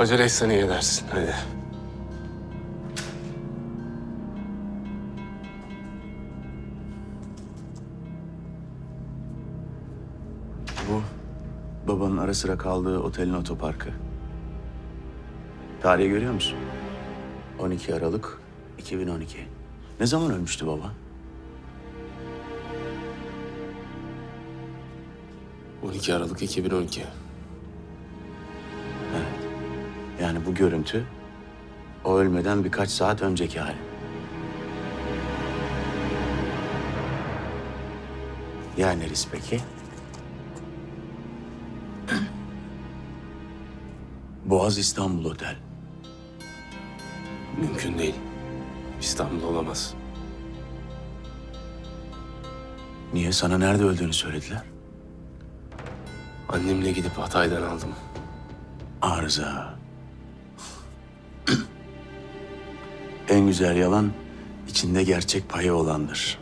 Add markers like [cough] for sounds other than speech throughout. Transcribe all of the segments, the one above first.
Acele etsen iyi edersin. Hadi. Bu babanın ara sıra kaldığı otelin otoparkı. Tarihi görüyor musun? 12 Aralık 2012. Ne zaman ölmüştü baba? 12 Aralık 2012. Yani bu görüntü o ölmeden birkaç saat önceki hali. Ya neresi peki? [clears throat] Boğaz İstanbul Otel. Mümkün değil. İstanbul olamaz. Niye sana nerede öldüğünü söylediler? Annemle gidip Hatay'dan aldım. Arıza. En güzel yalan içinde gerçek payı olandır.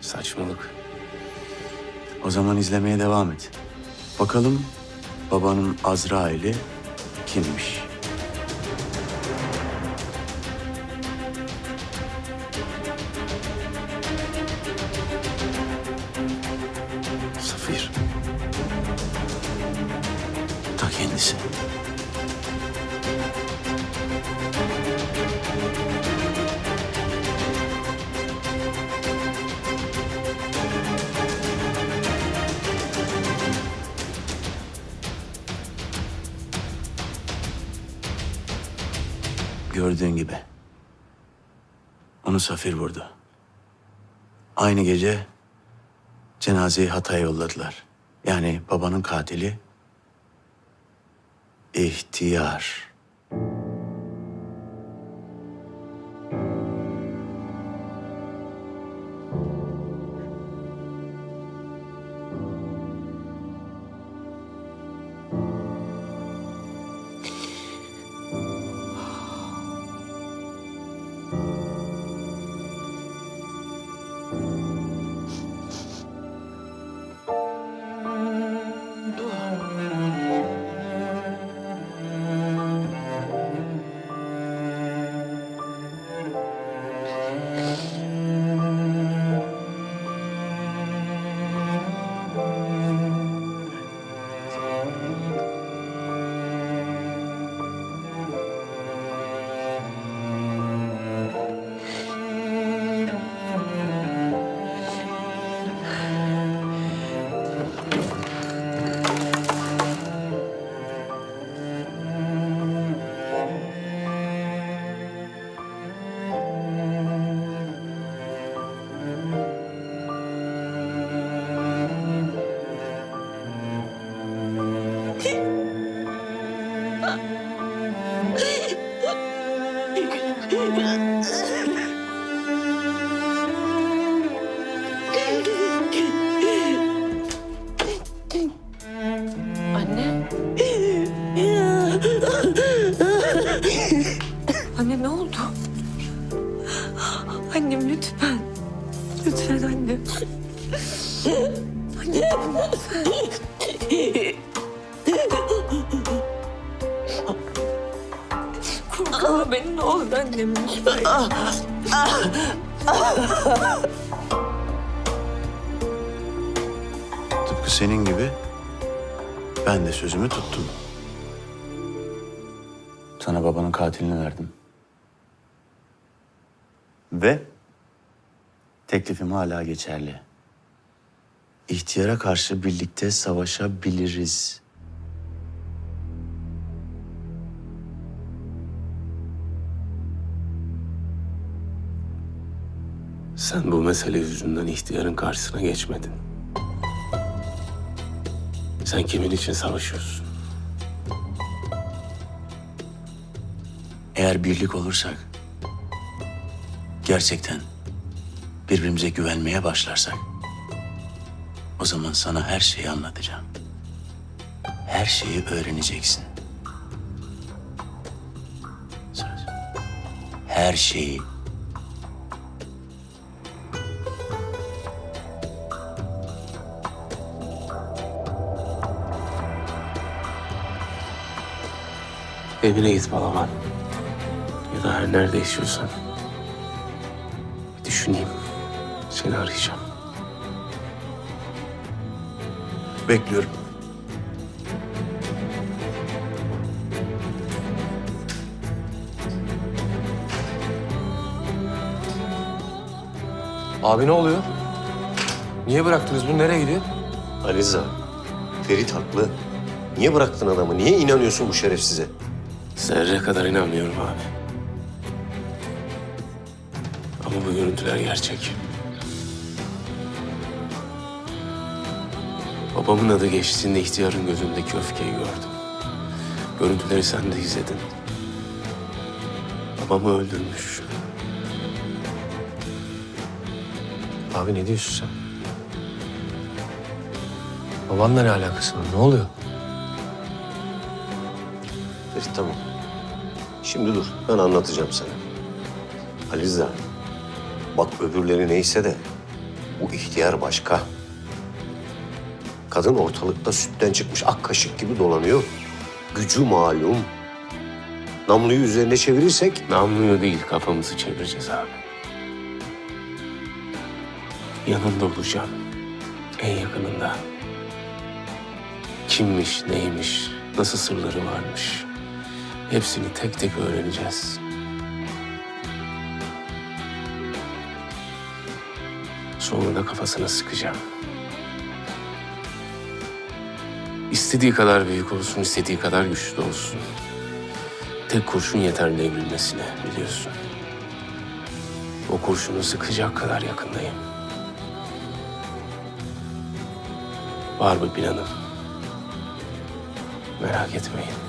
Saçmalık. O zaman izlemeye devam et. Bakalım babanın Azrail'i kimmiş? Safir. Ta kendisi. Gördüğün gibi. Onu Safir vurdu. Aynı gece cenazeyi Hatay'a yolladılar. Yani babanın katili İhtiyar. Anne. Anne ne oldu? Annem lütfen. Lütfen anne. Anne lütfen. Kurtarma beni ne olur annem lütfen. Tıpkı senin gibi ben de sözümü tuttum. Sana babanın katilini verdim. Ve teklifim hala geçerli. İhtiyara karşı birlikte savaşabiliriz. Sen bu mesele yüzünden ihtiyarın karşısına geçmedin. Sen kimin için savaşıyorsun? Eğer birlik olursak, gerçekten birbirimize güvenmeye başlarsak, o zaman sana her şeyi anlatacağım. Her şeyi öğreneceksin. Söz. Her şeyi Evine git Balaban. Ya da her nerede yaşıyorsan. Bir düşüneyim. Seni arayacağım. Bekliyorum. Abi ne oluyor? Niye bıraktınız bunu? Nereye gidiyor? Aliza, Ferit haklı. Niye bıraktın adamı? Niye inanıyorsun bu şerefsize? Zerre kadar inanmıyorum abi. Ama bu görüntüler gerçek. Babamın adı geçtiğinde ihtiyarın gözündeki öfkeyi gördüm. Görüntüleri sen de izledin. Babamı öldürmüş. Abi ne diyorsun sen? Babanla ne alakası var? Ne oluyor? Ferit tamam. Şimdi dur, ben anlatacağım sana. Aliza, bak öbürleri neyse de bu ihtiyar başka. Kadın ortalıkta sütten çıkmış ak kaşık gibi dolanıyor. Gücü malum. Namluyu üzerine çevirirsek Namluyu değil kafamızı çevireceğiz abi. Yanında olacağım. En yakınında. Kimmiş, neymiş, nasıl sırları varmış. Hepsini tek tek öğreneceğiz. Sonra da kafasına sıkacağım. İstediği kadar büyük olsun, istediği kadar güçlü olsun. Tek kurşun yeter devrilmesine biliyorsun. O kurşunu sıkacak kadar yakındayım. Var bir planım. Merak etmeyin.